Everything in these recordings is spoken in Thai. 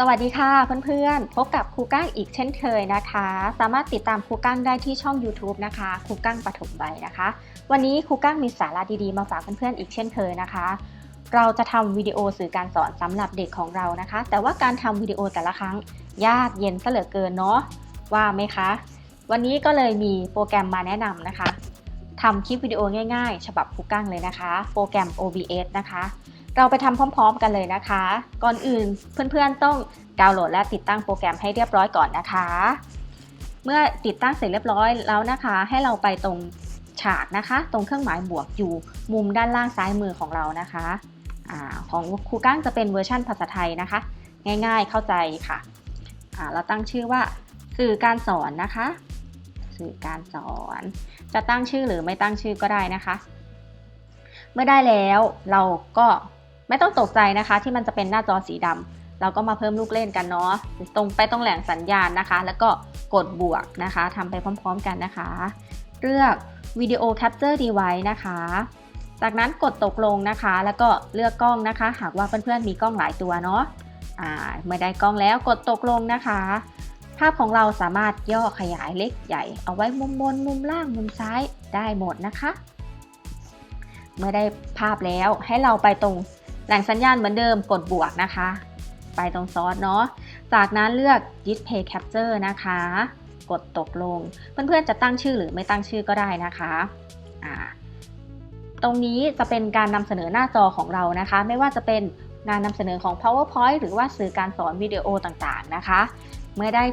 สวัสดีค่ะเพื่อนๆ พบกับครูก้างอีกเช่นเคยนะคะ สามารถติดตามครูก้างได้ที่ช่อง YouTube นะคะครูก้างปฐมใบนะคะ วันนี้ครูก้างมีสาระดีๆมาฝากเพื่อนๆอีกเช่นเคยนะคะ เราจะทำวิดีโอสื่อการสอนสำหรับเด็กของเรานะคะ แต่ว่าการทำวิดีโอแต่ละครั้งยากเย็นซะเหลือเกินเนาะว่าไหมคะ วันนี้ก็เลยมีโปรแกรมมาแนะนำนะคะทำคลิปวิดีโอง่ายๆ ฉบับครูก้างเลยนะคะ โปรแกรม OBS นะคะ เราไปทำพร้อม ๆ กันเลยนะคะ ก่อนอื่นเพื่อนๆต้องดาวน์โหลดและติดตั้งโปรแกรมให้เรียบร้อยก่อนนะคะ เมื่อติดตั้งเสร็จเรียบร้อยแล้วนะคะ ให้เราไปตรงฉากนะคะ ตรงเครื่องหมายบวกอยู่มุมด้านล่างซ้ายมือของเรานะคะอของครูก้างจะเป็นเวอร์ชั่นภาษาไทยนะคะ ง่ายๆเข้าใจค่ะเราตั้งชื่อว่าสื่อการสอนนะคะ สื่อการสอน จะตั้งชื่อหรือไม่ตั้งชื่อก็ได้นะคะ เมื่อได้แล้วเราก็ ไม่ต้องตกใจนะคะ ที่มันจะเป็นหน้าจอสีดำเราก็มาเพิ่มลูกเล่นกันเนาะตรงไปตรงแหล่งสัญญาณนะคะ แล้วก็กดบวกนะคะทำไปพร้อมๆกันนะคะ เลือกวิดีโอแคปเจอร์ดีไว้นะคะ จากนั้นกดตกลงนะคะ แล้วก็เลือกกล้องนะคะ หากว่าเพื่อนๆมีกล้องหลายตัวเนาะเมื่อได้กล้องแล้วกดตกลงนะคะ ภาพของเราสามารถย่อขยายเล็กใหญ่ เอาไว้มุมบนมุมล่างมุมซ้ายได้หมดนะคะ เมื่อได้ภาพแล้วให้เราไปตรง แหล่งสัญญาณเหมือนเดิมกดบวกนะคะ ไปตรงซอสเนาะ จากนั้นเลือก display capture นะคะ กดตกลง เพื่อนๆจะตั้งชื่อหรือไม่ตั้งชื่อก็ได้นะคะตรงนี้จะเป็นการนำเสนอหน้าจอของเรานะคะ ไม่ว่าจะเป็นงานนำเสนอของ powerpoint หรือว่าสื่อการสอนวิดีโอต่างๆนะคะ เมื่อได้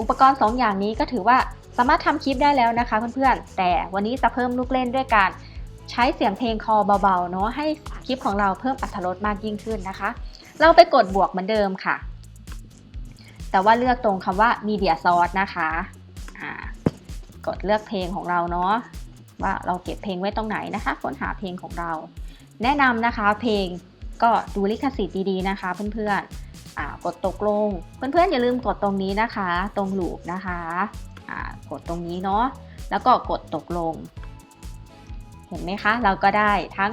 อุปกรณ์ 2 อย่างนี้ก็ถือว่าสามารถทำคลิปได้แล้วนะคะเพื่อนๆ แต่วันนี้จะเพิ่มลูกเล่นด้วยการ ใช้เสียงเพลงคอเบาๆเนาะให้คลิปของเราเพิ่มอรรถรสมากยิ่งขึ้นนะคะ เราไปกดบวกเหมือนเดิมค่ะ แต่ว่าเลือกตรงคำว่า media source นะคะกดเลือกเพลงของเราเนาะว่าเราเก็บเพลงไว้ตรงไหนนะคะค้นหาเพลงของเรา แนะนำนะคะเพลงก็ดูลิขสิทธิ์ดีๆนะคะเพื่อนๆกดตกลง เพื่อนๆอย่าลืมกดตรงนี้นะคะ ตรงลูปนะคะกดตรงนี้เนาะแล้วก็กดตกลง เห็นไหมคะ เราก็ได้ทั้ง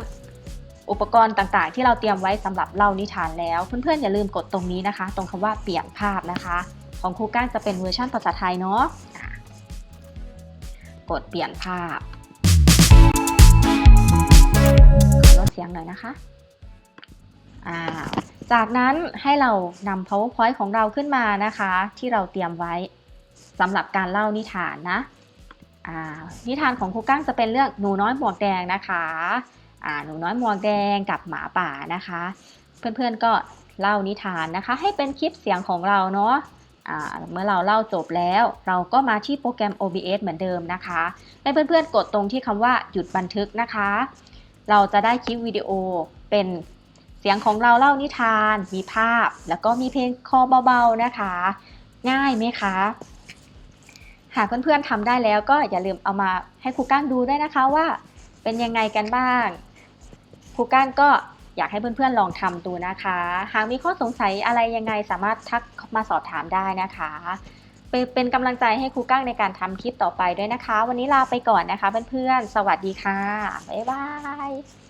อุปกรณ์ต่างๆ ที่เราเตรียมไว้สำหรับเล่านิทานแล้ว เพื่อนๆอย่าลืมกดตรงนี้นะคะ ตรงคำว่าเปลี่ยนภาพนะคะ ของครูก้างจะเป็นเวอร์ชันภาษาไทยเนาะกดเปลี่ยนภาพลดเสียงหน่อยนะคะอ่าจากนั้นให้เรานำ powerpoint ของเราขึ้นมานะคะ ที่เราเตรียมไว้สำหรับการเล่านิทานนะ นิทานของครูกั้งจะเป็นเรื่องหนูน้อยหมวกแดงนะคะอ่าหนูน้อยหมวกแดงกับหมาป่านะคะ เพื่อนๆก็เล่านิทานนะคะ ให้เป็นคลิปเสียงของเราเนาะเมื่อเราเล่าจบแล้ว เราก็มาที่โปรแกรม OBS เหมือนเดิมนะคะให้เพื่อนๆกดตรงที่คำว่าหยุดบันทึกนะคะ เราจะได้คลิปวิดีโอเป็นเสียงของเราเล่านิทาน มีภาพ แล้วก็มีเพลงคอเบาๆนะคะ ง่ายไหมคะ หากเพื่อนๆทำได้แล้วก็อย่าลืมเอามาให้ครูก้างดูด้วยนะคะว่า เป็นยังไงกันบ้างครูก้างก็อยากให้เพื่อนๆลองทำดูนะคะ หากมีข้อสงสัยอะไรยังไงสามารถทักมาสอบถามได้นะคะ เป็นเป็นกำลังใจให้ครูก้างในการทำคลิปต่อไปด้วยนะคะ วันนี้ลาไปก่อนนะคะเพื่อนๆ สวัสดีค่ะ บ๊ายบาย